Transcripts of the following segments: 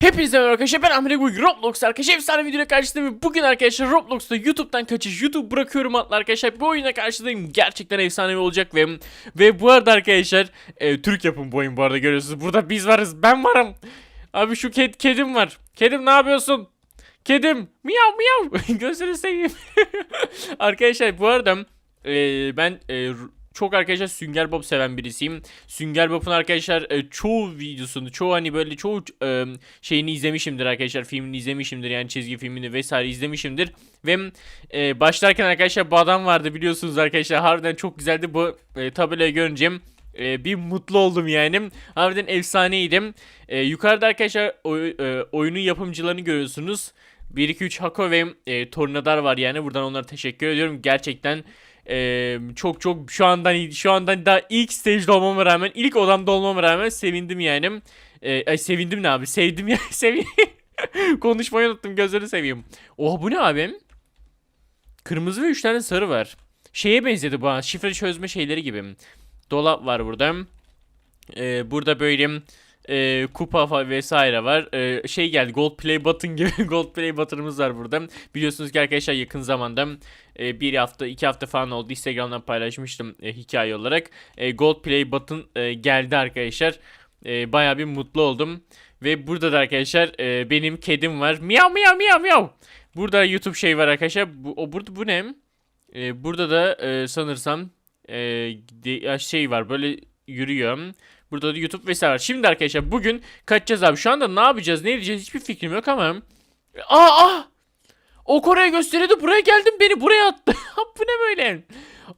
Hepinize merhaba arkadaşlar ben Ahmet Bugün Roblox arkadaşlar efsane videoya karşınızdayım bugün arkadaşlar Roblox'ta YouTube'dan kaçış YouTube bırakıyorum adlı arkadaşlar bu oyuna karşıdayım gerçekten efsane olacak ve ve bu arada arkadaşlar e, Türk yapım bu oyun bu arada görüyorsunuz. Burada biz varız ben varım. Abi şu ked, kedim var. Kedim ne yapıyorsun? Kedim miyav miyav. Gözünü seveyim. Arkadaşlar bu arada e, ben e, çok arkadaşlar Sünger Bob seven birisiyim. Sünger Bob'un arkadaşlar e, çoğu videosunu, çoğu hani böyle çoğu e, şeyini izlemişimdir arkadaşlar. Filmini izlemişimdir yani çizgi filmini vesaire izlemişimdir. Ve e, başlarken arkadaşlar bu adam vardı biliyorsunuz arkadaşlar. Harbiden çok güzeldi bu e, tabelayı görünce. e, bir mutlu oldum yani. Harbiden efsaneydim. E, yukarıda arkadaşlar oy- e, oyunun yapımcılarını görüyorsunuz. 1 2 3 Hako ve e, Tornadar var yani. Buradan onlara teşekkür ediyorum. Gerçekten ee, çok çok şu andan şu andan daha ilk stage'de olmama rağmen ilk odamda olmama rağmen sevindim yani. Ee, ay sevindim ne abi? Sevdim ya. Konuşmayı unuttum. Gözünü seveyim. Oha bu ne abi? Kırmızı ve 3 tane sarı var. Şeye benzedi bu. Şifre çözme şeyleri gibi. Dolap var burada. Ee, burada böyle e, kupa vesaire var. E, şey geldi Gold Play Button gibi Gold Play Button'ımız var burada. Biliyorsunuz ki arkadaşlar yakın zamanda e, bir hafta iki hafta falan oldu Instagram'dan paylaşmıştım e, hikaye olarak. E, Gold Play Button e, geldi arkadaşlar. E, Baya bir mutlu oldum. Ve burada da arkadaşlar e, benim kedim var. Miyav miyav miyav miyav. Burada YouTube şey var arkadaşlar. Bu, o burada bu ne? E, burada da e, sanırsam e, şey var böyle yürüyor. Burada da YouTube vesaire var. Şimdi arkadaşlar bugün kaçacağız abi. Şu anda ne yapacağız ne edeceğiz hiçbir fikrim yok ama. Aa aa! O Kore'ye gösteriyordu buraya geldim beni buraya attı. bu ne böyle?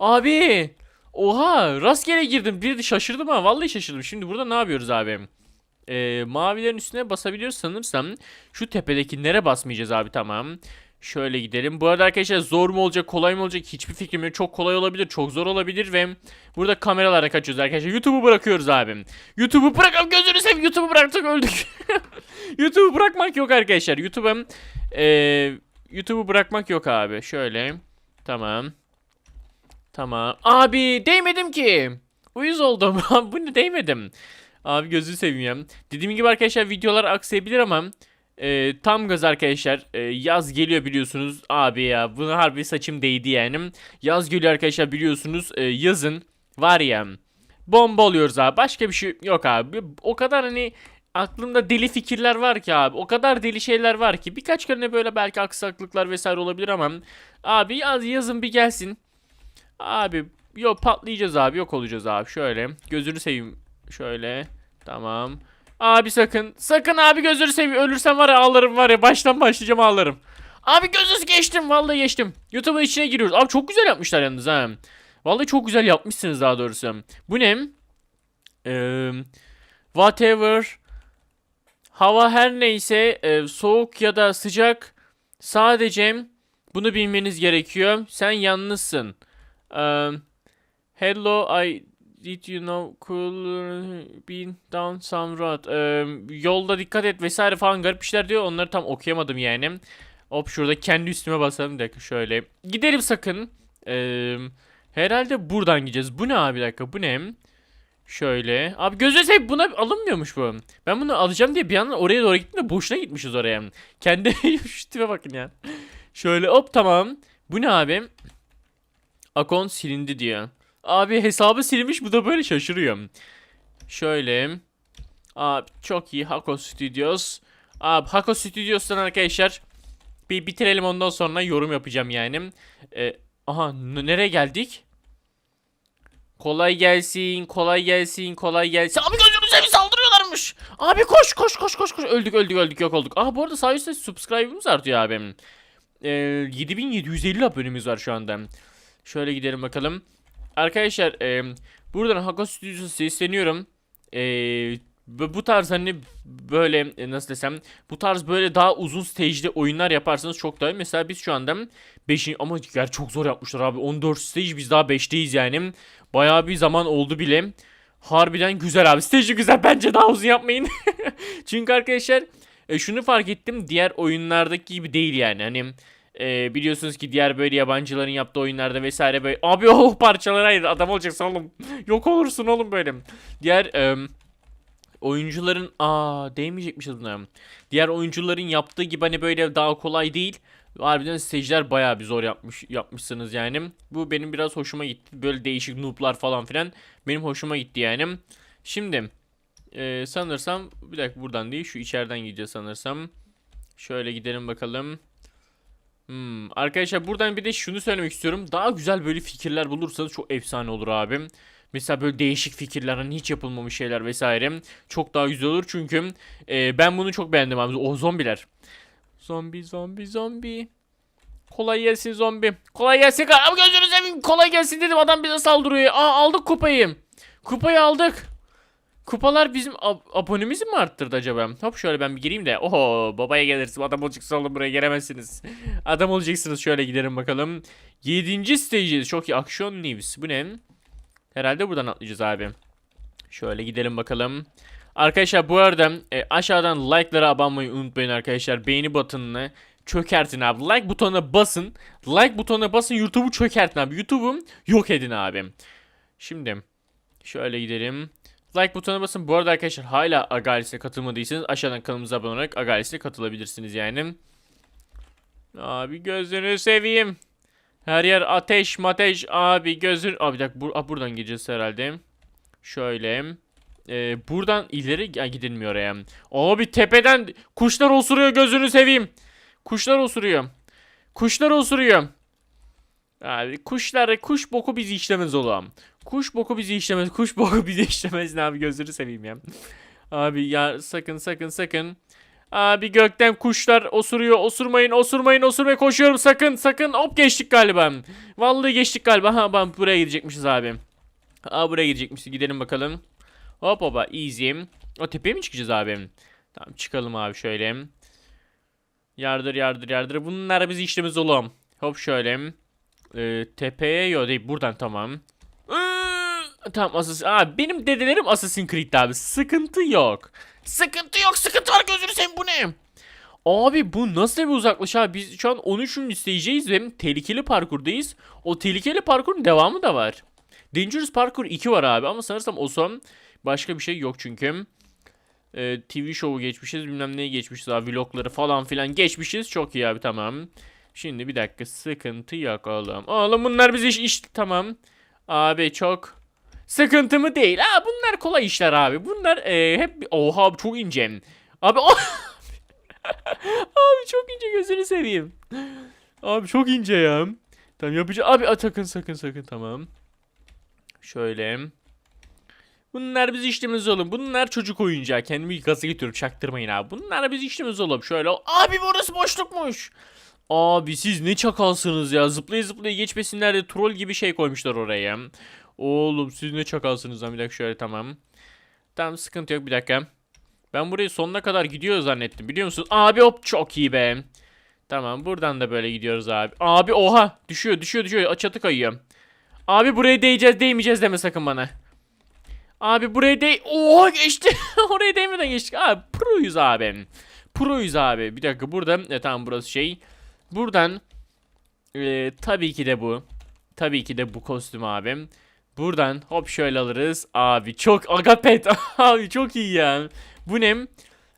Abi. Oha rastgele girdim. Bir de şaşırdım ha vallahi şaşırdım. Şimdi burada ne yapıyoruz abi? Ee, mavilerin üstüne basabiliyoruz sanırsam. Şu tepedekilere basmayacağız abi tamam. Şöyle gidelim. Bu arada arkadaşlar zor mu olacak kolay mı olacak hiçbir fikrim yok. Çok kolay olabilir çok zor olabilir ve burada kameralara kaçıyoruz arkadaşlar. YouTube'u bırakıyoruz abi. YouTube'u bırakalım gözünü seveyim YouTube'u bıraktık öldük. YouTube'u bırakmak yok arkadaşlar. YouTube'a eee YouTube'u bırakmak yok abi. Şöyle. Tamam. Tamam. Abi değmedim ki. Uyuz oldum. Bu ne değmedim. Abi gözünü seveyim. Dediğim gibi arkadaşlar videolar aksayabilir ama e, tam gaz arkadaşlar. E, yaz geliyor biliyorsunuz. Abi ya bunu harbi saçım değdi yani. Yaz geliyor arkadaşlar biliyorsunuz. E, yazın var ya bomba oluyoruz abi. Başka bir şey yok abi. O kadar hani aklımda deli fikirler var ki abi. O kadar deli şeyler var ki. Birkaç kere böyle belki aksaklıklar vesaire olabilir ama abi yaz yazın bir gelsin. Abi yok patlayacağız abi yok olacağız abi. Şöyle gözünü seveyim. Şöyle tamam. Abi sakın sakın abi gözünü seveyim. Ölürsem var ya ağlarım var ya baştan başlayacağım ağlarım. Abi gözünüzü geçtim vallahi geçtim. YouTube'un içine giriyoruz. Abi çok güzel yapmışlar yalnız ha. Vallahi çok güzel yapmışsınız daha doğrusu. Bu ne? Eee whatever hava her neyse e, soğuk ya da sıcak sadece bunu bilmeniz gerekiyor. Sen yalnızsın. Um, hello I did you know cool been down some road. Um, yolda dikkat et vesaire falan garip işler diyor. Onları tam okuyamadım yani. Hop şurada kendi üstüme basalım bir dakika şöyle. Gidelim sakın. Um, herhalde buradan gideceğiz. Bu ne abi bir dakika bu ne? Şöyle. Abi gözü seveyim buna alınmıyormuş bu. Ben bunu alacağım diye bir yandan oraya doğru gittim de boşuna gitmişiz oraya. Kendi şu tipe bakın ya. Şöyle hop tamam. Bu ne abi? Akon silindi diyor. Abi hesabı silmiş bu da böyle şaşırıyor. Şöyle. Abi çok iyi Hako Studios. Abi Hako Studios'tan arkadaşlar bir bitirelim ondan sonra yorum yapacağım yani. Ee, aha nereye geldik? Kolay gelsin, kolay gelsin, kolay gelsin. Abi gözünü seveyim saldırıyorlarmış. Abi koş, koş, koş, koş, koş. Öldük, öldük, öldük, yok olduk. Aha bu arada üstte subscribe'ımız artıyor abi. Ee, 7750 abonemiz var şu anda. Şöyle gidelim bakalım. Arkadaşlar e, buradan Hako Studios'a sesleniyorum. E, bu tarz hani böyle e, nasıl desem bu tarz böyle daha uzun stage'de oyunlar yaparsanız çok daha iyi. Mesela biz şu anda 5. ama ger çok zor yapmışlar abi. 14 stage biz daha 5'teyiz yani. Bayağı bir zaman oldu bile. Harbiden güzel abi. Stage'i güzel. Bence daha uzun yapmayın. Çünkü arkadaşlar e, şunu fark ettim. Diğer oyunlardaki gibi değil yani. Hani e, biliyorsunuz ki diğer böyle yabancıların yaptığı oyunlarda vesaire böyle. Abi o parçalara adam olacaksın oğlum. Yok olursun oğlum böyle. Diğer e, oyuncuların aa değmeyecekmişiz buna. Diğer oyuncuların yaptığı gibi hani böyle daha kolay değil. Harbiden stage'ler bayağı bir zor yapmış yapmışsınız yani. Bu benim biraz hoşuma gitti. Böyle değişik noob'lar falan filan benim hoşuma gitti yani. Şimdi e, sanırsam bir dakika buradan değil şu içeriden gideceğiz sanırsam. Şöyle gidelim bakalım. Hmm, arkadaşlar buradan bir de şunu söylemek istiyorum. Daha güzel böyle fikirler bulursanız çok efsane olur abim. Mesela böyle değişik fikirler hani hiç yapılmamış şeyler vesaire. Çok daha güzel olur çünkü e, ben bunu çok beğendim abi. O zombiler. Zombi zombi zombi. Kolay gelsin zombi. Kolay gelsin. Abi gözünü seveyim. Kolay gelsin dedim adam bize saldırıyor. Aa aldık kupayı. Kupayı aldık. Kupalar bizim ab- abonemizi mi arttırdı acaba? Hop şöyle ben bir gireyim de. Oho babaya geliriz. Adam olacaksınız oğlum buraya gelemezsiniz. Adam olacaksınız. Şöyle gidelim bakalım. 7. stage'iz. Çok iyi. Action News. Bu ne? Herhalde buradan atlayacağız abi. Şöyle gidelim bakalım. Arkadaşlar bu arada e, aşağıdan like'lara abanmayı unutmayın arkadaşlar. Beğeni butonunu çökertin abi. Like butonuna basın. Like butonuna basın YouTube'u çökertin abi. YouTube'u yok edin abi. Şimdi şöyle gidelim. Like butonuna basın. Bu arada arkadaşlar hala Agalis'e katılmadıysanız aşağıdan kanalımıza abone olarak Agalis'e katılabilirsiniz yani. Abi gözünü seveyim. Her yer ateş mateş abi gözün... Abi bir dakika bur- Aa, buradan gideceğiz herhalde. Şöyle. Ee, buradan ileri Aa, gidilmiyor oraya. Abi tepeden kuşlar osuruyor gözünü seveyim. Kuşlar osuruyor. Kuşlar osuruyor. Abi kuşlar kuş boku bizi işlemez oğlum. Kuş boku bizi işlemez. Kuş boku bizi işlemez ne abi gözünü seveyim ya. Abi ya sakın sakın sakın. Abi gökten kuşlar osuruyor. Osurmayın, osurmayın, osurmayın. Koşuyorum sakın, sakın. Hop geçtik galiba. Vallahi geçtik galiba. Ha ben buraya gidecekmişiz abi. Aa buraya gidecekmişiz. Gidelim bakalım. Hop hopa easy. O tepeye mi çıkacağız abi? Tamam çıkalım abi şöyle. Yardır yardır yardır. Bunlar biz işlemiz oğlum. Hop şöyle. Ee, tepeye yok değil buradan tamam. Tamam Assassin. Abi benim dedelerim Assassin's Creed'di abi. Sıkıntı yok. Sıkıntı yok. Sıkıntı var gözünü seveyim bu ne? Abi bu nasıl bir uzaklaş abi? Biz şu an 13. isteyeceğiz ve tehlikeli parkurdayız. O tehlikeli parkurun devamı da var. Dangerous Parkour 2 var abi ama sanırsam o son başka bir şey yok çünkü. Ee, TV show'u geçmişiz bilmem neyi geçmişiz abi vlogları falan filan geçmişiz. Çok iyi abi tamam. Şimdi bir dakika sıkıntı yok oğlum. Oğlum bunlar biz iş, iş tamam. Abi çok sıkıntı mı değil. Aa bunlar kolay işler abi. Bunlar e, hep oha abi çok ince. Abi o Abi çok ince gözünü seveyim. Abi çok ince ya. Tamam yapacağım. Abi a, sakın sakın tamam. Şöyle. Bunlar biz işlemiz oğlum. Bunlar çocuk oyuncağı. Kendimi gaza getiriyorum. Çaktırmayın abi. Bunlar biz işlemiz oğlum. Şöyle. Abi burası boşlukmuş. Abi siz ne çakalsınız ya. Zıplaya zıplaya geçmesinler de troll gibi şey koymuşlar oraya. Oğlum siz ne çakalsınız lan. Bir dakika şöyle tamam. Tamam sıkıntı yok bir dakika. Ben burayı sonuna kadar gidiyor zannettim biliyor musun? Abi hop çok iyi be. Tamam buradan da böyle gidiyoruz abi. Abi oha düşüyor düşüyor düşüyor çatı kayıyor. Abi buraya değeceğiz değmeyeceğiz deme sakın bana. Abi buraya değ... Oha geçti. Oraya değmeden geçtik. Abi proyuz abi. Proyuz abi. Bir dakika burada. E, tamam burası şey. Buradan. e, tabii ki de bu. Tabii ki de bu kostüm abim. Buradan hop şöyle alırız. Abi çok agapet. abi çok iyi ya. Bu ne?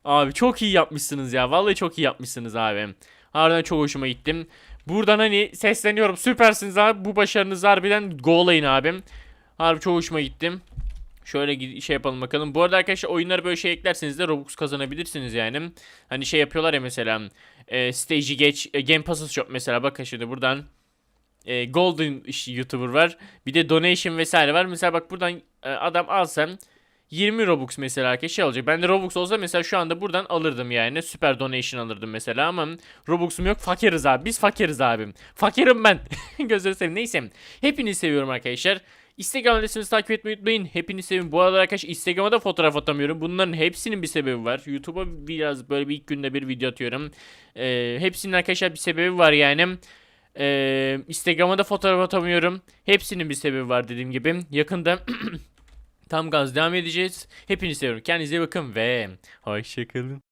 Abi çok iyi yapmışsınız ya. Vallahi çok iyi yapmışsınız abi. Harbiden çok hoşuma gittim. Buradan hani sesleniyorum. Süpersiniz abi. Bu başarınız harbiden go'layın abim. Harbi çok hoşuma gittim. Şöyle şey yapalım bakalım. Bu arada arkadaşlar oyunlara böyle şey eklerseniz de Robux kazanabilirsiniz yani. Hani şey yapıyorlar ya mesela. E, stage'i geç. E, Game Passes Shop mesela. Bakın şimdi buradan. E, Golden YouTuber var. Bir de donation vesaire var. Mesela bak buradan e, adam alsam 20 Robux mesela şey olacak. Ben de Robux olsa mesela şu anda buradan alırdım yani. Süper donation alırdım mesela ama Robux'um yok. Fakiriz abi. Biz fakiriz abim. Fakirim ben. Gözleri seveyim. Neyse. Hepinizi seviyorum arkadaşlar. Instagram adresimizi takip etmeyi unutmayın. Hepinizi seviyorum. Bu arada arkadaşlar Instagram'a da fotoğraf atamıyorum. Bunların hepsinin bir sebebi var. YouTube'a biraz böyle bir ilk günde bir video atıyorum. Ee, hepsinin arkadaşlar bir sebebi var yani. Ee, Instagram'a da fotoğraf atamıyorum. Hepsinin bir sebebi var dediğim gibi. Yakında tam gaz devam edeceğiz. Hepinizi seviyorum. Kendinize bakın ve hoşçakalın.